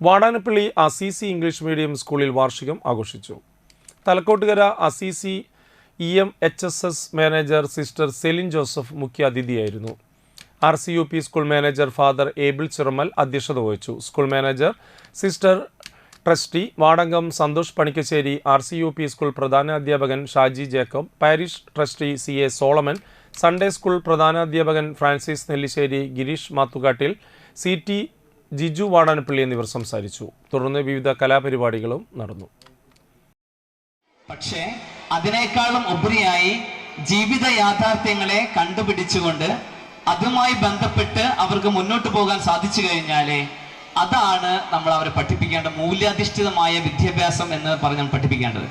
Vadanappally Assisi English medium സ്കൂളിൽ വാർഷികം ആഘോഷിച്ചു. Thalakkottukara Assisi E M H S S manager sister Celine Joseph മുഖ്യാതിഥിയായിരുന്നു. R C U P school manager father Abel Chiramal അധ്യക്ഷത വഹിച്ചു. School manager sister trustee Vadankam Santhosh Panikkassery R C U P school പ്രധാനാധ്യാപകൻ Shaji Jacob parish trustee C A Solomon Sunday school പ്രധാനാധ്യാപകൻ Francis Nellissery Girish Mathukattil C T Jiju Vadanappally എന്നിവർ സംസാരിച്ചു. തുടർന്ന് വിവിധ കലാപരിപാടികളും നടന്നു. പക്ഷേ അതിനേക്കാളും ഉപരിയായി ജീവിത യാഥാർത്ഥ്യങ്ങളെ കണ്ടുപിടിച്ചുകൊണ്ട് അതുമായി ബന്ധപ്പെട്ട് അവർക്ക് മുന്നോട്ട് പോകാൻ സാധിച്ചു കഴിഞ്ഞാലേ അതാണ് നമ്മൾ അവരെ പഠിപ്പിക്കേണ്ട മൂല്യാധിഷ്ഠിതമായ വിദ്യാഭ്യാസം എന്ന് പറഞ്ഞ് പഠിപ്പിക്കേണ്ടത്.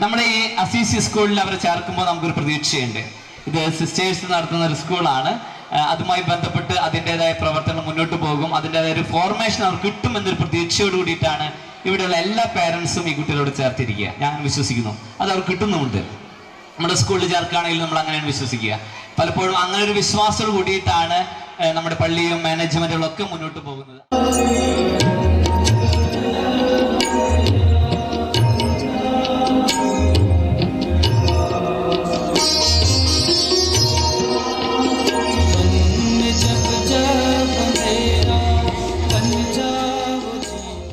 നമ്മുടെ ഈ അസീസി സ്കൂളിൽ അവരെ ചേർക്കുമ്പോൾ നമുക്കൊരു പ്രതീക്ഷയുണ്ട്. ഇത് സിസ്റ്റേഴ്സ് നടത്തുന്ന ഒരു സ്കൂളാണ്. അതുമായി ബന്ധപ്പെട്ട് അതിന്റെതായ പ്രവർത്തനം മുന്നോട്ട് പോകും. അതിന്റെതായ ഒരു ഫോർമേഷൻ അവർ കിട്ടും എന്നൊരു പ്രതീക്ഷയോട് കൂടിയിട്ടാണ് ഇവിടെയുള്ള എല്ലാ പേരൻസും ഈ കുട്ടികളോട് ചേർത്തിരിക്കുക. ഞാൻ വിശ്വസിക്കുന്നു. അത് അവർക്ക് കിട്ടുന്നുമുണ്ട്. നമ്മുടെ സ്കൂളിൽ ചേർക്കുകയാണെങ്കിൽ നമ്മൾ അങ്ങനെയാണ് വിശ്വസിക്കുക. പലപ്പോഴും അങ്ങനെ ഒരു വിശ്വാസത്തോട് കൂടിയിട്ടാണ് നമ്മുടെ പള്ളിയും മാനേജ്മെന്റുകളും ഒക്കെ മുന്നോട്ട് പോകുന്നത്.